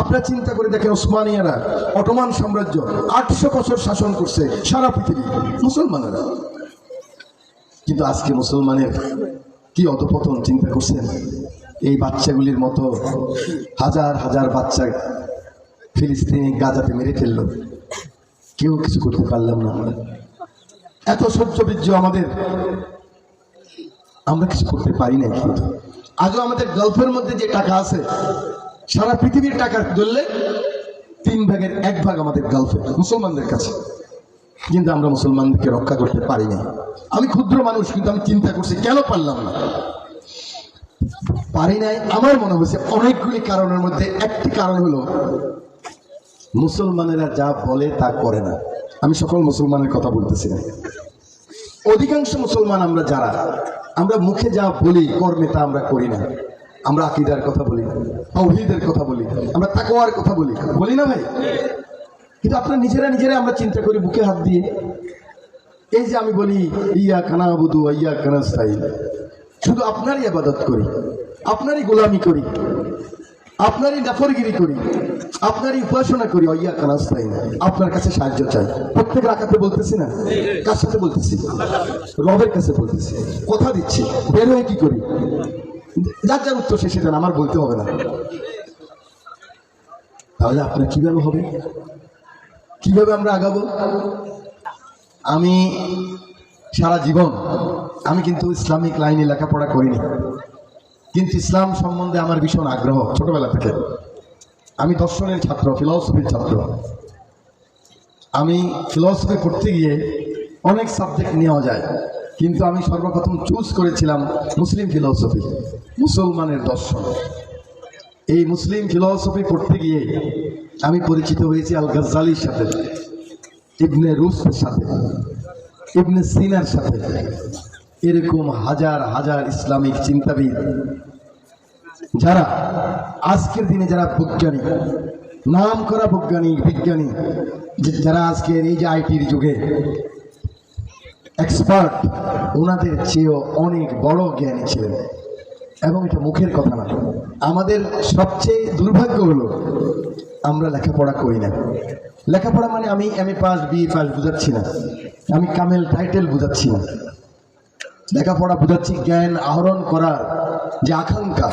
আপনারা চিন্তা করে দেখেন ওসমানিয়ারা, অটোমান সাম্রাজ্য, আটশো বছর শাসন করছে সারা পৃথিবী, মুসলমানেরা। কিন্তু আজকে মুসলমানের কি অধপতন চিন্তা করছেন? এই বাচ্চাগুলির মতো হাজার হাজার বাচ্চা ফিলিস্তিনি গাজাতে মেরে ফেলল। কেউ কিছু করতে পারলাম না আমরা। এত সহ্য বীর্য আমাদের। আমরা কিছু করতে পারি না কিন্তু। আজও আমাদের গল্পের মধ্যে যে টাকা আছে সারা পৃথিবীর টাকা ধরলে তিন ভাগের এক ভাগ আমাদের গল্পে মুসলমানদের কাছে। কিন্তু আমরা মুসলমানদেরকে রক্ষা করতে পারি না আমি ক্ষুদ্র মানুষ, কিন্তু আমি চিন্তা করছি, কেন পারলাম না? পারি নাই। আমার মনে হয়েছে অনেকগুলি কারণের মধ্যে একটি কারণ হলো, মুসলমানেরা যা বলে তা করে না। আমি সকল মুসলমানের কথা বলতেছি। অধিকাংশ মুসলমান আমরা যারা, আমরা মুখে যা বলি, কর্মে তা আমরা করি না। আমরা আকিদার কথা বলি, তৌহিদের কথা বলি, আমরা তাকওয়ার কথা বলি বলি না ভাই? কিন্তু আপনার নিজেরা নিজেরা আমরা চিন্তা করি বুকে হাত দিয়ে। এই যে আমি বলি ইয়া কানা বুধু ইয়া কানা স্থায়ী শুধু আপনারই আবাদত করি, আপনারই গোলামি করি, আপনারই নাফরগিরি করি, আপনারই উপাসনা করি অইয়া কানাস্তাই আপনার কাছে সাহায্য চাই। প্রত্যেক রাখাতে বলতেছি না? কার সাথে বলতেছি? রবের কাছে বলতেছি। কথা দিচ্ছি। বের হয়ে কি করি? যার যার উত্তর সে সেটা আমার বলতে হবে না। তাহলে আপনার কীভাবে হবে? কীভাবে আমরা আগাবো? আমি সারা জীবন, আমি কিন্তু ইসলামিক লাইনে লেখাপড়া করিনি। কিন্তু ইসলাম সম্বন্ধে আমার ভীষণ আগ্রহ ছোটবেলা থেকে। আমি দর্শনের ছাত্র ফিলসফির ছাত্র। আমি ফিলসফি পড়তে গিয়ে অনেক সাবজেক্ট নেওয়া যায়। কিন্তু আমি সর্বপ্রথম চুজ করেছিলাম মুসলিম ফিলসফি মুসলমানের দর্শন। এই মুসলিম ফিলসফি পড়তে গিয়ে আমি পরিচিত হয়েছি আল গজ্জালির সাথে, ইবনে রুসের সাথে, ইবনে সিনার সাথে। এরকম হাজার হাজার ইসলামিক চিন্তাবিদ, যারা আজকের দিনে যারা বৈজ্ঞানিক নাম করা বৈজ্ঞানিক বিজ্ঞানী যারা আজকের এই যে আইটির যুগে এক্সপার্ট ওনাদের চেয়েও অনেক বড় জ্ঞানী ছিলেন। এবং এটা মুখের কথা না। আমাদের সবচেয়ে দুর্ভাগ্য হলো, আমরা লেখাপড়া করি না। লেখাপড়া মানে আমি M A pass B pass বুঝাচ্ছি না। আমি কামেল টাইটেল বুঝাচ্ছি না। লেখাপড়া বুঝাচ্ছি জ্ঞান আহরণ করার যে আকাঙ্ক্ষা।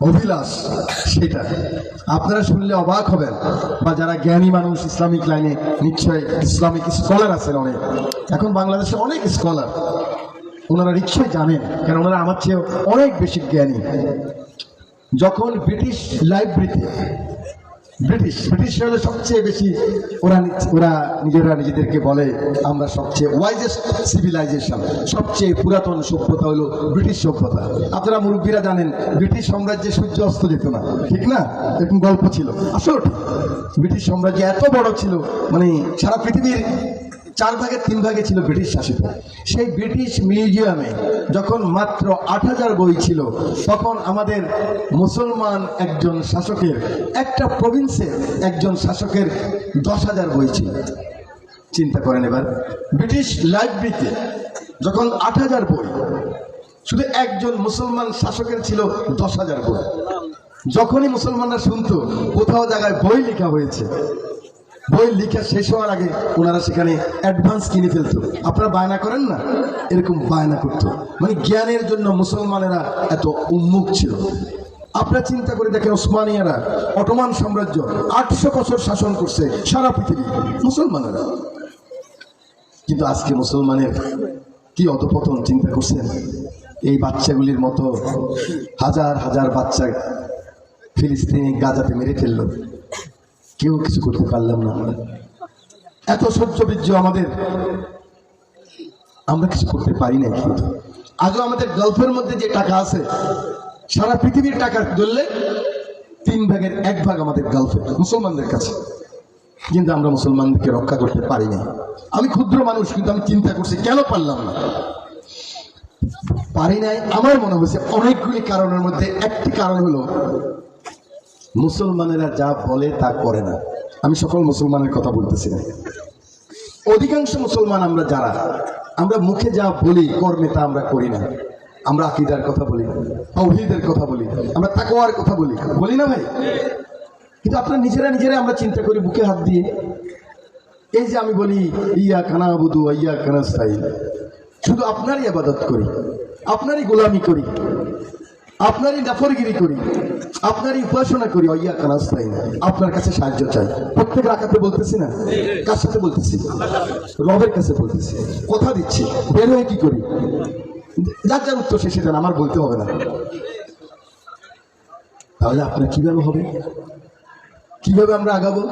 অভিলাষ, সেটা। আপনারা শুনলে অবাক হবেন, বা যারা জ্ঞানী মানুষ, ইসলামিক লাইনে নিশ্চয় ইসলামিক স্কলার আছেন অনেক। এখন বাংলাদেশে অনেক স্কলার। ওনারা নিশ্চয়ই জানেন, কারণ ওনারা আমার চেয়ে অনেক বেশি জ্ঞানী। যখন ব্রিটিশ লাইব্রেরিতে ব্রিটিশ ব্রিটিশ হলে সবচেয়ে বেশি ওরা ওরা নিজেরা নিজেদেরকে বলে, আমরা সবচেয়ে ওয়াইজেস্ট সিভিলাইজেশন সবচেয়ে পুরাতন সভ্যতা হলো ব্রিটিশ সভ্যতা আপনারা মুরব্বীরা জানেন, ব্রিটিশ সাম্রাজ্যে সূর্য অস্ত যেত না, ঠিক না এরকম গল্প ছিল আসল। ব্রিটিশ সাম্রাজ্য এত বড় ছিল মানে সারা পৃথিবীর চার ভাগের তিন ভাগে ছিল ব্রিটিশ শাসিত। সেই ব্রিটিশ মিউজিয়ামে যখন মাত্র আট হাজার বই ছিল, তখন আমাদের মুসলমান একজন শাসকের, একটা প্রভিন্সের একজন শাসকের দশ হাজার বই ছিল। চিন্তা করেন এবার, ব্রিটিশ লাইব্রেরিতে যখন আট হাজার বই, শুধু একজন মুসলমান শাসকের ছিল দশ হাজার বই। যখনই মুসলমানরা শুনতো কোথাও জায়গায় বই লেখা হয়েছে বই লেখা শেষ হওয়ার আগে ওনারা সেখানে অ্যাডভান্স কিনে ফেলতো। আপনারা বায়না করেন না? এরকম বায়না করতো। মানে জ্ঞানের জন্য মুসলমানেরা এত উন্মুখ ছিল। আপনারা চিন্তা করে দেখেন ওসমানিয়ারা, অটোমান সাম্রাজ্য, আটশো বছর শাসন করছে সারা পৃথিবী, মুসলমানেরা। কিন্তু আজকে মুসলমানের কি অধপতন চিন্তা করছেন? এই বাচ্চাগুলির মতো হাজার হাজার বাচ্চা ফিলিস্তিনি গাজাতে মেরে ফেলল। কেউ কিছু করতে পারলাম না আমরা। এত সহ্য বীর্য আমাদের। আমরা কিছু করতে পারি না কিন্তু। আজও আমাদের গল্পের মধ্যে যে টাকা আছে, সারা পৃথিবীর টাকা ধরলে তিন ভাগের এক ভাগ আমাদের গল্পে, মুসলমানদের কাছে। কিন্তু আমরা মুসলমানদেরকে রক্ষা করতে পারি না আমি ক্ষুদ্র মানুষ, কিন্তু আমি চিন্তা করছি, কেন পারলাম না? পারি নাই, আমার মনে হয়েছে অনেকগুলি কারণের মধ্যে একটি কারণ হলো মুসলমানেরা যা বলে তা করে না। আমি সকল মুসলমানের কথা বলতেছি। না অধিকাংশ মুসলমান আমরা যারা, আমরা মুখে যা বলি, কর্মে তা আমরা করি না। আমরা আকিদার কথা বলি তৌহিদের কথা বলি, আমরা তাকওয়ার কথা বলি। বলি না ভাই? কিন্তু আপনার নিজেরা নিজেরা আমরা চিন্তা করি বুকে হাত দিয়ে। এই যে আমি বলি ইয়া কানা বুধু ইয়া কানা স্টাইল শুধু আপনারই আবাদত করি, আপনারই গোলামি করি। আপনারই নাফরগিরি করি, আপনারই উপাসনা করি ইয়া কানা স্টাইল আপনার কাছে সাহায্য চাই। প্রত্যেক রাখাতে বলতেছি না? কার সাথে বলতেছি? রবের কাছে বলতেছি। কথা দিচ্ছি। বের হয়ে কি করি? যার যার উত্তর সে সেটা আমার বলতে হবে না। তাহলে আপনার কীভাবে হবে? কীভাবে আমরা আগাবো?